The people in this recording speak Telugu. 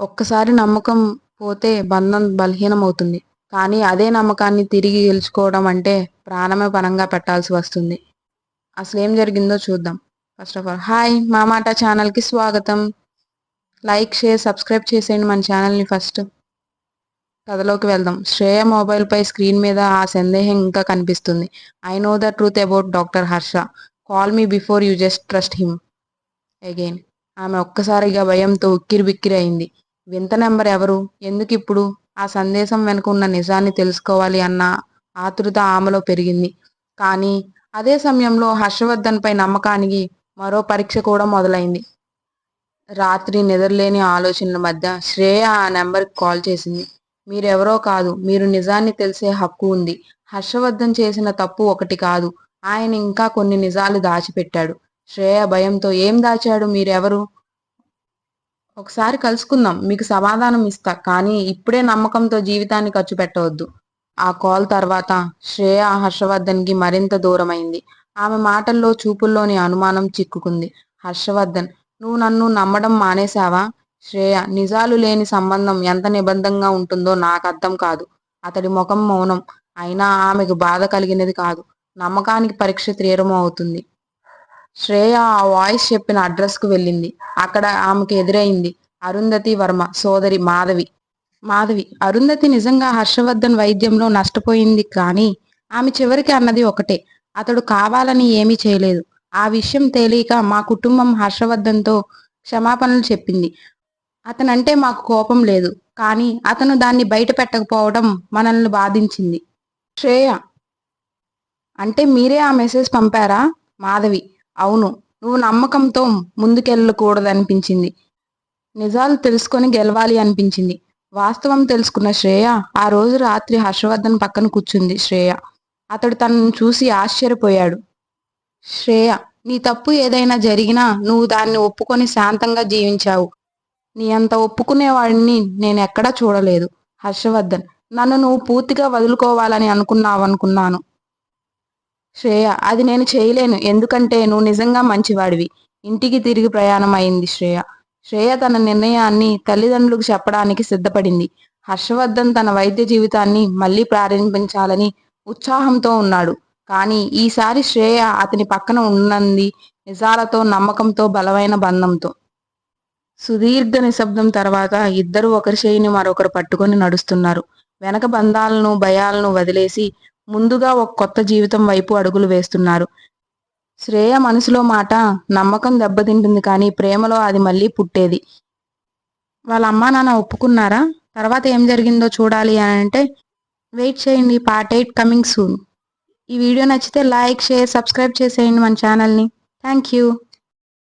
ఒక్కసారి నమ్మకం పోతే బంధం బలహీనమవుతుంది. కానీ అదే నమ్మకాన్ని తిరిగి గెలుచుకోవడం అంటే ప్రాణమే పరంగా పెట్టాల్సి వస్తుంది. అసలేం జరిగిందో చూద్దాం. ఫస్ట్ ఆఫ్ ఆల్ హాయ్ మా మాట ఛానల్‌కి స్వాగతం. లైక్, షేర్, సబ్స్క్రైబ్ చేసేయండి మన ఛానల్‌ని ఫస్ట్. కథలోకి వెళ్దాం. శ్రేయ మొబైల్‌పై స్క్రీన్ మీద ఆ సందేహం ఇంకా కనిపిస్తుంది. I know the truth about doctor Harsha. Call me before you just trust him again. ఆమె ఒక్కసారిగా భయంతో ఉక్కిరిబిక్కిరి అయింది. వింత నెంబర్ ఎవరు? ఎందుకిప్పుడు? ఆ సందేశం వెనుక ఉన్న నిజాన్ని తెలుసుకోవాలి అన్న ఆతృత ఆమెలో పెరిగింది. కానీ అదే సమయంలో హర్షవర్ధన్‌పై నమ్మకానికి మరో పరీక్ష కూడా మొదలైంది. రాత్రి నిద్రలేని ఆలోచనల మధ్య శ్రేయ ఆ నెంబర్‌కి కాల్ చేసింది. మీరెవరో కాదు. మీరు నిజాన్ని తెలిసే హక్కు ఉంది. హర్షవర్ధన్ చేసిన తప్పు ఒకటి కాదు. ఆయన ఇంకా కొన్ని నిజాలు దాచిపెట్టాడు. శ్రేయ భయంతో ఏం దాచాడు? మీరెవరు? ఒకసారి కలుసుకుందాం. మీకు సమాధానం ఇస్తా. కానీ ఇప్పుడే నమ్మకంతో జీవితాన్ని ఖర్చు పెట్టవద్దు. ఆ కాల్ తర్వాత శ్రేయ హర్షవర్ధన్‌కి మరింత దూరమైంది. ఆమె మాటల్లో, చూపుల్లోని అనుమానం చిక్కుకుంది. హర్షవర్ధన్ నువ్వు నన్ను నమ్మడం మానేశావా? శ్రేయ నిజాలు లేని సంబంధం ఎంత నిబంధంగా ఉంటుందో నాకు అర్థం కాదు. అతడి ముఖం మౌనం. అయినా ఆమెకు బాధ కలిగినది కాదు. నమ్మకానికి పరీక్ష తీరమవుతుంది శ్రేయ ఆ వాయిస్ చెప్పిన అడ్రస్‌కు వెళ్ళింది. అక్కడ ఆమెకు ఎదురైంది అరుంధతి వర్మ సోదరి మాధవి. మాధవి అరుంధతి నిజంగా హర్షవర్ధన్ వైద్యంలో నష్టపోయింది కానీ ఆమె చివరికి అన్నది ఒకటే. అతడు కావాలని ఏమీ చేయలేదు. ఆ విషయం తెలియక మా కుటుంబం హర్షవర్ధన్‌తో క్షమాపణలు చెప్పింది. అతనంటే మాకు కోపం లేదు. కానీ అతను దాన్ని బయట పెట్టకపోవడం మనల్ని బాధించింది. శ్రేయ అంటే మీరే ఆ మెసేజ్ పంపారా? మాధవి అవును. నువ్వు నమ్మకంతో ముందుకెళ్ళకూడదనిపించింది. నిజాలు తెలుసుకొని గెలవాలి అనిపించింది. వాస్తవం తెలుసుకున్న శ్రేయ ఆ రోజు రాత్రి హర్షవర్ధన్ పక్కన కూర్చుంది శ్రేయ. అతడు తనను చూసి ఆశ్చర్యపోయాడు. శ్రేయ నీ తప్పు ఏదైనా జరిగినా నువ్వు దాన్ని ఒప్పుకొని శాంతంగా జీవించావు. నీ అంత ఒప్పుకునేవాడిని నేనెక్కడా చూడలేదు. హర్షవర్ధన్ నన్ను నువ్వు పూర్తిగా వదులుకోవాలని అనుకున్నావనుకున్నాను. శ్రేయ అది నేను చేయలేను. ఎందుకంటే నువ్వు నిజంగా మంచివాడివి. ఇంటికి తిరిగి ప్రయాణం అయింది శ్రేయ. శ్రేయ తన నిర్ణయాన్ని తల్లిదండ్రులకు చెప్పడానికి సిద్ధపడింది. హర్షవర్ధన్ తన వైద్య జీవితాన్ని మళ్ళీ ప్రారంభించాలని ఉత్సాహంతో ఉన్నాడు. కానీ ఈసారి శ్రేయ అతని పక్కన ఉన్నది నిజాలతో, నమ్మకంతో, బలమైన బంధంతో. సుదీర్ఘ నిశ్శబ్దం తర్వాత ఇద్దరు ఒకరి చేయిని మరొకరు పట్టుకొని నడుస్తున్నారు. వెనక బంధాలను, భయాలను వదిలేసి ముందుగా ఒక కొత్త జీవితం వైపు అడుగులు వేస్తున్నారు. శ్రేయ మనసులో మాట నమ్మకం దెబ్బతింటుంది కానీ ప్రేమలో అది మళ్ళీ పుట్టేది. వాళ్ళ అమ్మా నాన్న ఒప్పుకున్నారా? తర్వాత ఏం జరిగిందో చూడాలి అని అంటే వెయిట్ చేయండి. Part eight coming soon. ఈ వీడియో నచ్చితే లైక్, షేర్, సబ్స్క్రైబ్ చేసేయండి మన ఛానల్‌ని. Thank you